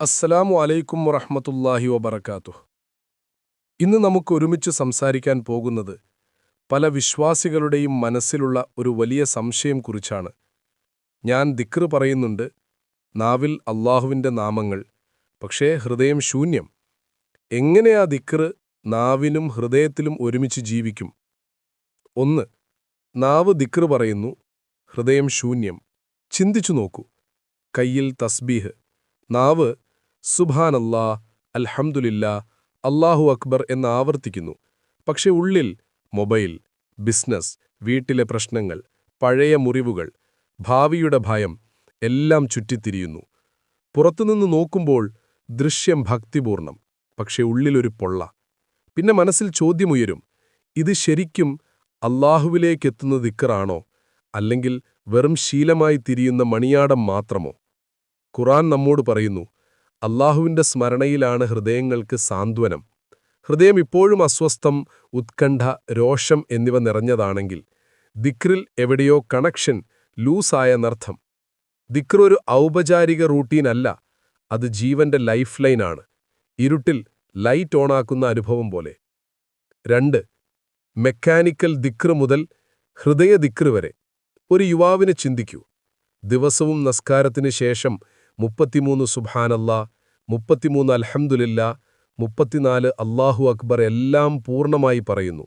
അസ്സലാമു അലൈക്കും വറഹമത്തല്ലാഹി വബറകാതുഹു. ഇന്ന് നമുക്ക് ഒരുമിച്ച് സംസാരിക്കാൻ പോകുന്നത് പല വിശ്വാസികളുടെയും മനസ്സിലുള്ള ഒരു വലിയ സംശയം കുറിച്ചാണ്. ഞാൻ ദിക്റ് പറയുന്നുണ്ട് നാവിൽ അള്ളാഹുവിന്റെ നാമങ്ങൾ പക്ഷേ ഹൃദയം ശൂന്യം. എങ്ങനെയാ ദിക്റ് നാവിനും ഹൃദയത്തിലും ഒരുമിച്ച് ജീവിക്കും? ഒന്ന് നാവ് ദിക്റ് പറയുന്നു ഹൃദയം ശൂന്യം. ചിന്തിച്ചു നോക്കൂ. കയ്യിൽ തസ്ബീഹ് നാവ് സുബാനല്ലാ അൽഹംദുലില്ലാ അള്ളാഹു അക്ബർ എന്ന് ആവർത്തിക്കുന്നു. പക്ഷെ ഉള്ളിൽ മൊബൈൽ ബിസിനസ് വീട്ടിലെ പ്രശ്നങ്ങൾ പഴയ മുറിവുകൾ ഭാവിയുടെ ഭയം എല്ലാം ചുറ്റിത്തിരിയുന്നു. പുറത്തുനിന്ന് നോക്കുമ്പോൾ ദൃശ്യം ഭക്തിപൂർണം പക്ഷെ ഉള്ളിലൊരു പൊള്ള. പിന്നെ മനസ്സിൽ ചോദ്യമുയരും ഇത് ശരിക്കും അള്ളാഹുവിലേക്കെത്തുന്ന ദിക്കറാണോ അല്ലെങ്കിൽ വെറും ശീലമായി തിരിയുന്ന മണിയാടം മാത്രമോ? ഖുറാൻ നമ്മോട് പറയുന്നു അള്ളാഹുവിന്റെ സ്മരണയിലാണ് ഹൃദയങ്ങൾക്ക് സാന്ത്വനം. ഹൃദയം ഇപ്പോഴും അസ്വസ്ഥം ഉത്കണ്ഠ രോഷം എന്നിവ നിറഞ്ഞതാണെങ്കിൽ ദിക്റിൽ എവിടെയോ കണക്ഷൻ ലൂസായ ദിക്ർ ഒരു ഔപചാരിക റൂട്ടീനല്ല അത് ജീവന്റെ ലൈഫ് ലൈനാണ് ഇരുട്ടിൽ ലൈറ്റ് ഓണാക്കുന്ന അനുഭവം പോലെ. രണ്ട് മെക്കാനിക്കൽ ദിക്ർ മുതൽ ഹൃദയ ദിക്ർ വരെ. ഒരു യുവാവിനെ ചിന്തിക്കൂ. ദിവസവും നസ്കാരത്തിന് ശേഷം മുപ്പത്തിമൂന്ന് സുബാനല്ല മുപ്പത്തിമൂന്ന് അൽഹംദുലില്ല മുപ്പത്തിനാല് അള്ളാഹു അക്ബർ എല്ലാം പൂർണമായി പറയുന്നു.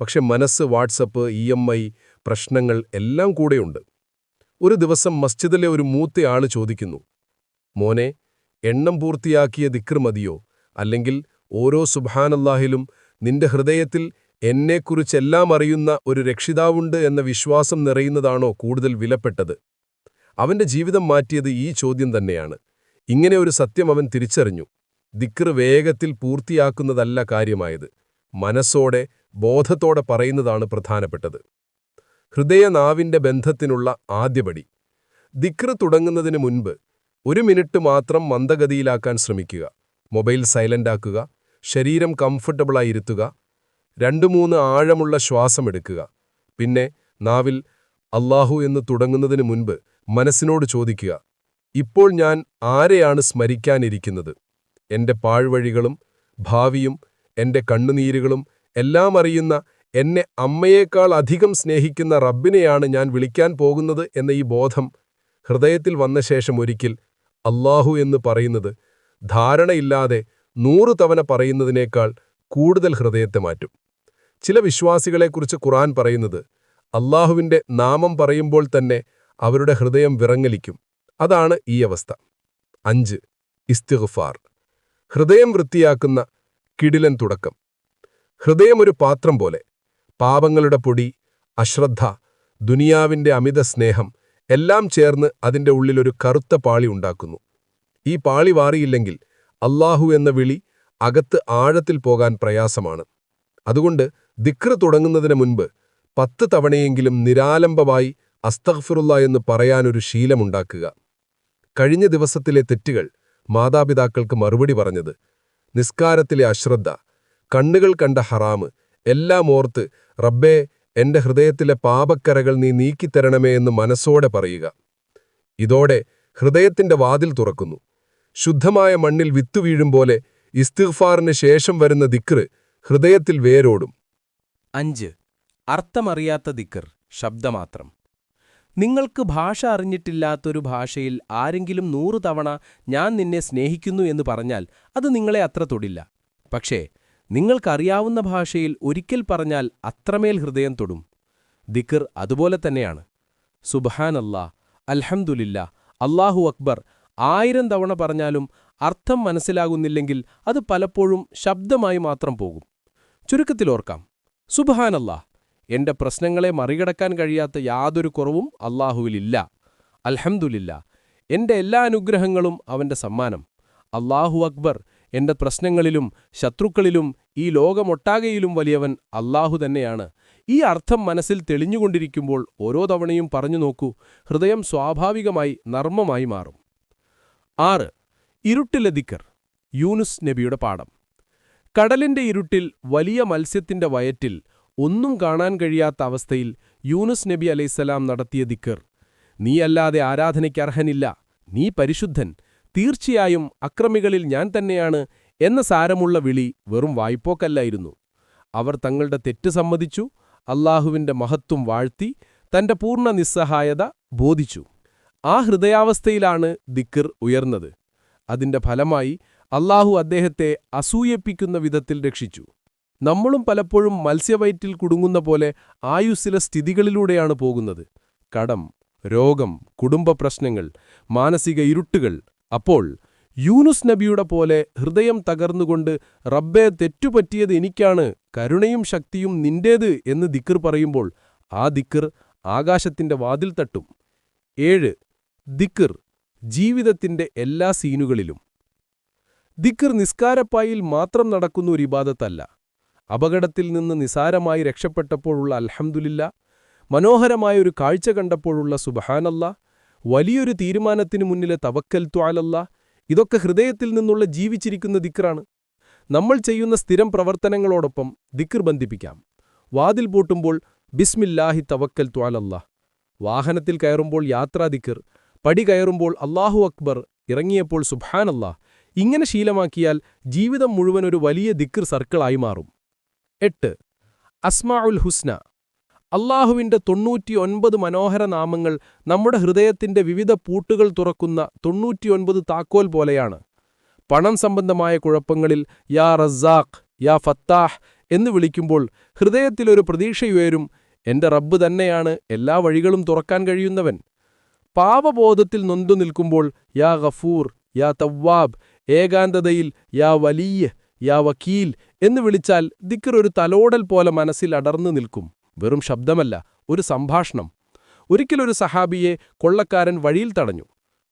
പക്ഷെ മനസ്സ് വാട്സപ്പ് ഇ എം ഐ പ്രശ്നങ്ങൾ എല്ലാം കൂടെയുണ്ട്. ഒരു ദിവസം മസ്ജിദിലെ ഒരു മൂത്തയാൾ ചോദിക്കുന്നു മോനെ എണ്ണം പൂർത്തിയാക്കിയ ദിക്ർ മതിയോ? അല്ലെങ്കിൽ ഓരോ സുബ്ഹാനല്ലാഹിലും നിന്റെ ഹൃദയത്തിൽ എന്നെക്കുറിച്ചെല്ലാം അറിയുന്ന ഒരു രക്ഷിതാവുണ്ട് എന്ന വിശ്വാസം നിറയുന്നതാണോ കൂടുതൽ വിലപ്പെട്ടത്? അവന്റെ ജീവിതം മാറ്റിയത് ഈ ചോദ്യം തന്നെയാണ്. ഇങ്ങനെ ഒരു സത്യം അവൻ തിരിച്ചറിഞ്ഞു. ദിക്ർ വേഗത്തിൽ പൂർത്തിയാക്കുന്നതല്ല കാര്യമായത്. മനസ്സോടെ ബോധത്തോടെ പറയുന്നതാണ് പ്രധാനപ്പെട്ടത്. ഹൃദയനാവിന്റെ ബന്ധത്തിനുള്ള ആദ്യപടി. ദിക്ർ തുടങ്ങുന്നതിന് മുൻപ് ഒരു മിനിറ്റ് മാത്രം മന്ദഗതിയിലാക്കാൻ ശ്രമിക്കുക. മൊബൈൽ സൈലന്റാക്കുക ശരീരം കംഫർട്ടബിളായി ഇരുത്തുക രണ്ടു മൂന്ന് ആഴമുള്ള ശ്വാസമെടുക്കുക പിന്നെ നാവിൽ അള്ളാഹു എന്ന് തുടങ്ങുന്നതിന് മുൻപ് മനസ്സിനോട് ചോദിക്കുക ഇപ്പോൾ ഞാൻ ആരെയാണ് സ്മരിക്കാനിരിക്കുന്നത്? എന്റെ പാഴ്വഴികളും ഭാവിയും എന്റെ കണ്ണുനീരുകളും എല്ലാം അറിയുന്ന എന്നെ അമ്മയേക്കാൾ അധികം സ്നേഹിക്കുന്ന റബ്ബിനെയാണ് ഞാൻ വിളിക്കാൻ പോകുന്നത് എന്ന ഈ ബോധം ഹൃദയത്തിൽ വന്ന ശേഷം ഒരിക്കൽ അള്ളാഹു എന്ന് പറയുന്നത് ധാരണയില്ലാതെ നൂറു തവണ പറയുന്നതിനേക്കാൾ കൂടുതൽ ഹൃദയത്തെ മാറ്റും. ചില വിശ്വാസികളെക്കുറിച്ച് ഖുറാൻ പറയുന്നത് അള്ളാഹുവിന്റെ നാമം പറയുമ്പോൾ തന്നെ അവരുടെ ഹൃദയം വിറങ്ങലിക്കും. അതാണ് ഈ അവസ്ഥ. അഞ്ച്. ഇസ്തിഗ്ഫാർ. ഹൃദയം വൃത്തിയാക്കുന്ന കിടിലൻ തുടക്കം. ഹൃദയം ഒരു പാത്രം പോലെ. പാപങ്ങളുടെ പൊടി അശ്രദ്ധ ദുനിയാവിന്റെ അമിത സ്നേഹം എല്ലാം ചേർന്ന് അതിന്റെ ഉള്ളിലൊരു കറുത്ത പാളി ഉണ്ടാക്കുന്നു. ഈ പാളി വാറിയില്ലെങ്കിൽ അള്ളാഹു എന്ന വിളി അകത്ത് ആഴത്തിൽ പോകാൻ പ്രയാസമാണ്. അതുകൊണ്ട് ദിക്ര തുടങ്ങുന്നതിന് മുൻപ് പത്ത് തവണയെങ്കിലും നിരാലംബമായി അസ്തഗ്ഫിറുള്ള എന്ന് പറയാനൊരു ശീലമുണ്ടാക്കുക. കഴിഞ്ഞ ദിവസത്തിലെ തെറ്റുകൾ മാതാപിതാക്കൾക്ക് മറുപടി പറഞ്ഞത് നിസ്കാരത്തിലെ അശ്രദ്ധ കണ്ണുകൾ കണ്ട ഹറാമ് എല്ലാം ഓർത്ത് റബ്ബേ എന്റെ ഹൃദയത്തിലെ പാപക്കരകൾ നീ നീക്കിത്തരണമേ എന്ന് മനസ്സോടെ പറയുക. ഇതോടെ ഹൃദയത്തിന്റെ വാതിൽ തുറക്കുന്നു. ശുദ്ധമായ മണ്ണിൽ വിത്തു വീഴും പോലെ ഇസ്തിഗ്ഫാറിന് ശേഷം വരുന്ന ദിക്റ് ഹൃദയത്തിൽ വേരോടും. അഞ്ച്. അർത്ഥമറിയാത്ത ദിക്കർ ശബ്ദമാത്രം. നിങ്ങൾക്ക് ഭാഷ അറിഞ്ഞിട്ടില്ലാത്തൊരു ഭാഷയിൽ ആരെങ്കിലും നൂറു തവണ ഞാൻ നിന്നെ സ്നേഹിക്കുന്നു എന്ന് പറഞ്ഞാൽ അത് നിങ്ങളെ അത്ര തൊടില്ല. പക്ഷേ നിങ്ങൾക്കറിയാവുന്ന ഭാഷയിൽ ഒരിക്കൽ പറഞ്ഞാൽ അത്രമേൽ ഹൃദയം തൊടും. ദിക്കർ അതുപോലെ തന്നെയാണ്. സുബാനല്ലാ അൽഹംദുലില്ല അള്ളാഹു അക്ബർ ആയിരം തവണ പറഞ്ഞാലും അർത്ഥം മനസ്സിലാകുന്നില്ലെങ്കിൽ അത് പലപ്പോഴും ശബ്ദമായി മാത്രം പോകും. ചുരുക്കത്തിലോർക്കാം സുബഹാനല്ലാ എന്റെ പ്രശ്നങ്ങളെ മറികടക്കാൻ കഴിയാത്ത യാതൊരു കുറവും അള്ളാഹുവിലില്ല അൽഹംദുലില്ല. എന്റെ എല്ലാ അനുഗ്രഹങ്ങളും അവന്റെ സമ്മാനം. അള്ളാഹു അക്ബർ എന്റെ പ്രശ്നങ്ങളിലും ശത്രുക്കളിലും ഈ ലോകമൊട്ടാകെയിലും വലിയവൻ അള്ളാഹു തന്നെയാണ്. ഈ അർത്ഥം മനസ്സിൽ തെളിഞ്ഞുകൊണ്ടിരിക്കുമ്പോൾ ഓരോ തവണയും പറഞ്ഞു നോക്കൂ ഹൃദയം സ്വാഭാവികമായി നർമ്മമായി മാറും. ആറ് ഇരുട്ടിലെ ദിക്കർ യൂനുസ് നബിയുടെ പാഠം. കടലിന്റെ ഇരുട്ടിൽ വലിയ മത്സ്യത്തിന്റെ വയറ്റിൽ ഒന്നും കാണാൻ കഴിയാത്ത അവസ്ഥയിൽ യൂനുസ് നബി അലൈസലാം നടത്തിയ ദിക്കർ. നീയല്ലാതെ ആരാധനയ്ക്കർഹനില്ല നീ പരിശുദ്ധൻ. തീർച്ചയായും അക്രമികളിൽ ഞാൻ തന്നെയാണ് എന്ന സാരമുള്ള വിളി വെറും വായ്പോക്കല്ലായിരുന്നു. അവർ തങ്ങളുടെ തെറ്റ് സമ്മതിച്ചു അല്ലാഹുവിന്റെ മഹത്വം വാഴ്ത്തി തന്റെ പൂർണ നിസ്സഹായത ബോധിച്ചു. ആ ഹൃദയാവസ്ഥയിലാണ് ദിക്കർ ഉയർന്നത്. അതിന്റെ ഫലമായി അല്ലാഹു അദ്ദേഹത്തെ അസൂയപ്പിക്കുന്ന വിധത്തിൽ രക്ഷിച്ചു. നമ്മളും പലപ്പോഴും മത്സ്യവയറ്റിൽ കുടുങ്ങുന്ന പോലെ ആയുസ്സില സ്ഥിതികളിലൂടെയാണ് പോകുന്നത്. കടം രോഗം കുടുംബ പ്രശ്നങ്ങൾ മാനസിക ഇരുട്ടുകൾ. അപ്പോൾ യൂനുസ് നബിയുടെ പോലെ ഹൃദയം തകർന്നുകൊണ്ട് റബ്ബെ തെറ്റുപറ്റിയത് എനിക്കാണ് കരുണയും ശക്തിയും നിന്റേത് എന്ന് ദിക്കർ പറയുമ്പോൾ ആ ദിക്കർ ആകാശത്തിന്റെ വാതിൽ തട്ടും. ഏഴ് ദിക്കർ ജീവിതത്തിന്റെ എല്ലാ സീനുകളിലും. ദിക്കർ നിസ്കാരപ്പായിൽ മാത്രം നടക്കുന്ന ഒരു ഇബാദത്തല്ല. അപകടത്തിൽ നിന്ന് നിസാരമായി രക്ഷപ്പെട്ടപ്പോഴുള്ള അൽഹംദുലില്ല മനോഹരമായ ഒരു കാഴ്ച കണ്ടപ്പോഴുള്ള സുബഹാനല്ല വലിയൊരു തീരുമാനത്തിനു മുന്നിലെ തവക്കൽ ത്വാലല്ല ഇതൊക്കെ ഹൃദയത്തിൽ നിന്നുള്ള ജീവിച്ചിരിക്കുന്ന ദിക്റാണ്. നമ്മൾ ചെയ്യുന്ന സ്ഥിരം പ്രവർത്തനങ്ങളോടൊപ്പം ദിക്ർ ബന്ധിപ്പിക്കാം. വാതിൽ പൂട്ടുമ്പോൾ ബിസ്മില്ലാഹി തവക്കൽ ത്വാലല്ല. വാഹനത്തിൽ കയറുമ്പോൾ യാത്രാ ദിക്ർ പടി കയറുമ്പോൾ അള്ളാഹു അക്ബർ ഇറങ്ങിയപ്പോൾ സുബാനല്ല ഇങ്ങനെ ശീലമാക്കിയാൽ ജീവിതം മുഴുവൻ ഒരു വലിയ ദിക്ർ സർക്കിളായി മാറും. എട്ട്. അസ്മാഉൽ ഹുസ്ന. അള്ളാഹുവിന്റെ തൊണ്ണൂറ്റിയൊൻപത് മനോഹര നാമങ്ങൾ നമ്മുടെ ഹൃദയത്തിന്റെ വിവിധ പൂട്ടുകൾ തുറക്കുന്ന തൊണ്ണൂറ്റിയൊൻപത് താക്കോൽ പോലെയാണ്. പണം സംബന്ധമായ കുഴപ്പങ്ങളിൽ യാ റസാഖ് യാ ഫത്താഹ് എന്ന് വിളിക്കുമ്പോൾ ഹൃദയത്തിലൊരു പ്രതീക്ഷയുയരും എന്റെ റബ്ബ് തന്നെയാണ് എല്ലാ വഴികളും തുറക്കാൻ കഴിയുന്നവൻ. പാപബോധത്തിൽ നൊന്തു നിൽക്കുമ്പോൾ യാ ഗഫൂർ യാ തവ്വാബ് ഏകാന്തതയിൽ യാ വലിയ യാ വക്കീൽ എന്ന് വിളിച്ചാൽ ദിക്കർ ഒരു തലോടൽ പോലെ മനസ്സിൽ അടർന്നു നിൽക്കും. വെറും ശബ്ദമല്ല ഒരു സംഭാഷണം. ഒരിക്കലൊരു സഹാബിയെ കൊള്ളക്കാരൻ വഴിയിൽ തടഞ്ഞു.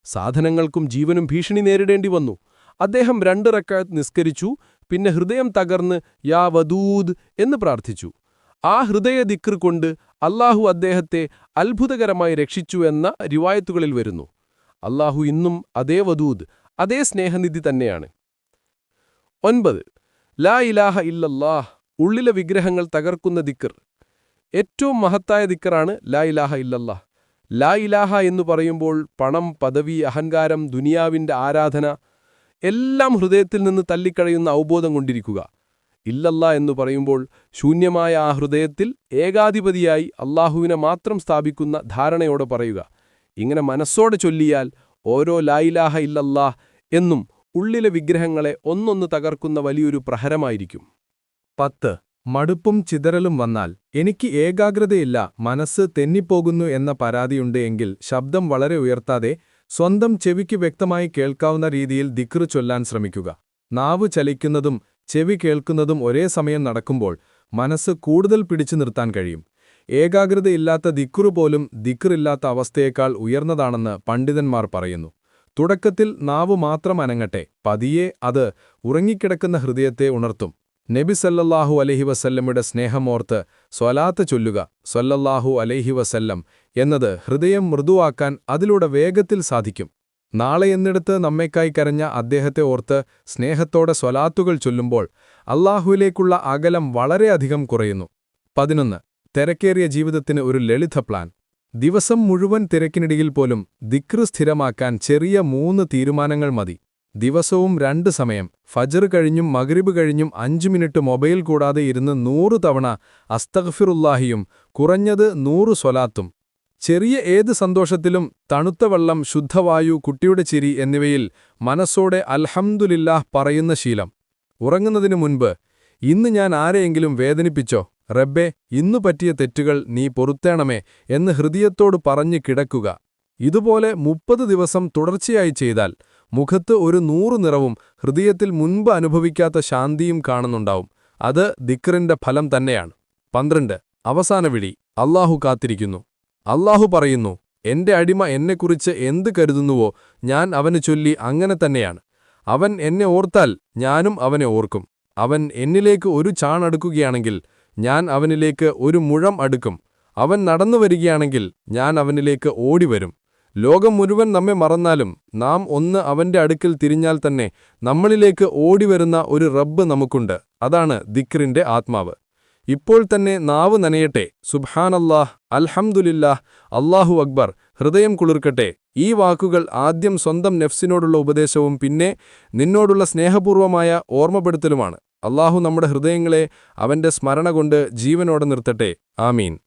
സാധനങ്ങൾക്കും ജീവനും ഭീഷണി നേരിടേണ്ടി വന്നു. അദ്ദേഹം രണ്ട് റക്കാത്ത് നിസ്കരിച്ചു പിന്നെ ഹൃദയം തകർന്ന് യാ വദൂദ് എന്ന് പ്രാർത്ഥിച്ചു. ആ ഹൃദയ ദിക്കർ കൊണ്ട് അല്ലാഹു അദ്ദേഹത്തെ അത്ഭുതകരമായി രക്ഷിച്ചു എന്ന റിവായത്തുകളിൽ വരുന്നു. അല്ലാഹു ഇന്നും അതേ വദൂദ് അതേ സ്നേഹനിധി തന്നെയാണ്. ഒൻപത്. ലാ ഇലാഹ ഇല്ലല്ലാഹ് ഉള്ളിലെ വിഗ്രഹങ്ങൾ തകർക്കുന്ന ദിക്കർ. ഏറ്റവും മഹത്തായ ദിക്കറാണ് ലാ ഇലാഹ ഇല്ലല്ലാഹ്. ലാ ഇലാഹ എന്ന് പറയുമ്പോൾ പണം പദവി അഹങ്കാരം ദുനിയാവിന്റെ ആരാധന എല്ലാം ഹൃദയത്തിൽ നിന്ന് തല്ലിക്കളയുന്ന അവബോധം കൊണ്ടിരിക്കുക. ഇല്ലല്ല എന്ന് പറയുമ്പോൾ ശൂന്യമായ ആ ഹൃദയത്തിൽ ഏകാധിപതിയായി അള്ളാഹുവിനെ മാത്രം സ്ഥാപിക്കുന്ന ധാരണയോടെ പറയുക. ഇങ്ങനെ മനസ്സോടെ ചൊല്ലിയാൽ ഓരോ ലായിലാഹ ഇല്ലല്ലാഹ് എന്നും ഉള്ളിലെ വിഗ്രഹങ്ങളെ ഒന്നൊന്ന് തകർക്കുന്ന വലിയൊരു പ്രഹരമായിരിക്കും. പത്ത്. മടുപ്പും ചിതറലും വന്നാൽ എനിക്ക് ഏകാഗ്രതയില്ല മനസ്സ് തെന്നിപ്പോകുന്നു എന്ന പരാതിയുണ്ട് എങ്കിൽ ശബ്ദം വളരെ ഉയർത്താതെ സ്വന്തം ചെവിക്ക് വ്യക്തമായി കേൾക്കാവുന്ന രീതിയിൽ ദിക്റ് ചൊല്ലാൻ ശ്രമിക്കുക. നാവ് ചലിക്കുന്നതും ചെവി കേൾക്കുന്നതും ഒരേ സമയം നടക്കുമ്പോൾ മനസ്സ് കൂടുതൽ പിടിച്ചു നിർത്താൻ കഴിയും. ഏകാഗ്രതയില്ലാത്ത ദിക്കുറു പോലും ദിക്റില്ലാത്ത അവസ്ഥയേക്കാൾ ഉയർന്നതാണെന്ന് പണ്ഡിതന്മാർ പറയുന്നു. തുടക്കത്തിൽ നാവ് മാത്രം അനങ്ങട്ടെ പതിയെ അത് ഉറങ്ങിക്കിടക്കുന്ന ഹൃദയത്തെ ഉണർത്തും. നബി സല്ലല്ലാഹു അലൈഹി വസല്ലമയുടെ സ്നേഹമോർത്ത് സ്വലാത്ത് ചൊല്ലുക സല്ലല്ലാഹു അലഹി വസല്ലം എന്നത് ഹൃദയം മൃദുവാക്കാൻ അതിലൂടെ വേഗത്തിൽ സാധിക്കും. നാളെ എന്നിടത്ത് നമ്മേക്കായി കരഞ്ഞ അദ്ദേഹത്തെ ഓർത്ത് സ്നേഹത്തോടെ സ്വലാത്തുകൾ ചൊല്ലുമ്പോൾ അള്ളാഹുവിലേക്കുള്ള അകലം വളരെയധികം കുറയുന്നു. പതിനൊന്ന്. തിരക്കേറിയ ജീവിതത്തിന് ഒരു ലളിത പ്ലാൻ ദിവസം മുഴുവൻ തിരക്കിനിടയിൽ പോലും ദിക്റ് സ്ഥിരമാക്കാൻ ചെറിയ മൂന്ന് തീരുമാനങ്ങൾ മതി. ദിവസവും രണ്ട് സമയം. ഫജർ കഴിഞ്ഞും മഗ്രിബ് കഴിഞ്ഞും അഞ്ചു മിനിറ്റ് മൊബൈൽ കൂടാതെ ഇരുന്ന് നൂറ് തവണ അസ്തഗ്ഫിറുല്ലാഹിയും കുറഞ്ഞത് നൂറു സ്വലാത്തും. ചെറിയ ഏത് സന്തോഷത്തിലും തണുത്ത വെള്ളം ശുദ്ധവായു കുട്ടിയുടെ ചിരി എന്നിവയിൽ മനസ്സോടെ അൽഹംദുലില്ലാഹ് പറയുന്ന ശീലം. ഉറങ്ങുന്നതിനു മുൻപ് ഇന്ന് ഞാൻ ആരെയെങ്കിലും വേദനിപ്പിച്ചോ? റബ്ബെ ഇന്നു പറ്റിയ തെറ്റുകൾ നീ പൊറുത്തേണമേ എന്ന് ഹൃദയത്തോട് പറഞ്ഞു കിടക്കുക. ഇതുപോലെ മുപ്പത് ദിവസം തുടർച്ചയായി ചെയ്താൽ മുഖത്ത് ഒരു നൂറു നിറവും ഹൃദയത്തിൽ മുൻപ് അനുഭവിക്കാത്ത ശാന്തിയും കാണുന്നുണ്ടാവും. അത് ദിക്റിന്റെ ഫലം തന്നെയാണ്. പന്ത്രണ്ട്. അവസാന വിളി. അള്ളാഹു കാത്തിരിക്കുന്നു. അള്ളാഹു പറയുന്നു എന്റെ അടിമ എന്നെക്കുറിച്ച് എന്ത് കരുതുന്നുവോ ഞാൻ അവന് ചൊല്ലി അങ്ങനെ തന്നെയാണ്. അവൻ എന്നെ ഓർത്താൽ ഞാനും അവനെ ഓർക്കും. അവൻ എന്നിലേക്ക് ഒരു ചാണടുക്കുകയാണെങ്കിൽ ഞാൻ അവനിലേക്ക് ഒരു മുഴം അടുക്കും. അവൻ നടന്നു വരികയാണെങ്കിൽ ഞാൻ അവനിലേക്ക് ഓടിവരും. ലോകം മുഴുവൻ നമ്മെ മറന്നാലും നാം ഒന്ന് അവന്റെ അടുക്കൽ തിരിഞ്ഞാൽ തന്നെ നമ്മളിലേക്ക് ഓടിവരുന്ന ഒരു റബ്ബ് നമുക്കുണ്ട്. അതാണ് ദിക്റിന്റെ ആത്മാവ്. ഇപ്പോൾ തന്നെ നാവ് നനയട്ടെ. സുബ്ഹാനല്ലാഹ് അൽഹംദുലില്ലാഹ് അള്ളാഹു അക്ബർ. ഹൃദയം കുളിർക്കട്ടെ. ഈ വാക്കുകൾ ആദ്യം സ്വന്തം നെഫ്സിനോടുള്ള ഉപദേശവും പിന്നെ നിന്നോടുള്ള സ്നേഹപൂർവമായ ഓർമ്മപ്പെടുത്തലുമാണ്. അല്ലാഹു നമ്മുടെ ഹൃദയങ്ങളെ അവന്റെ സ്മരണ കൊണ്ട് ജീവനോടെ നിർത്തട്ടെ. ആമീൻ.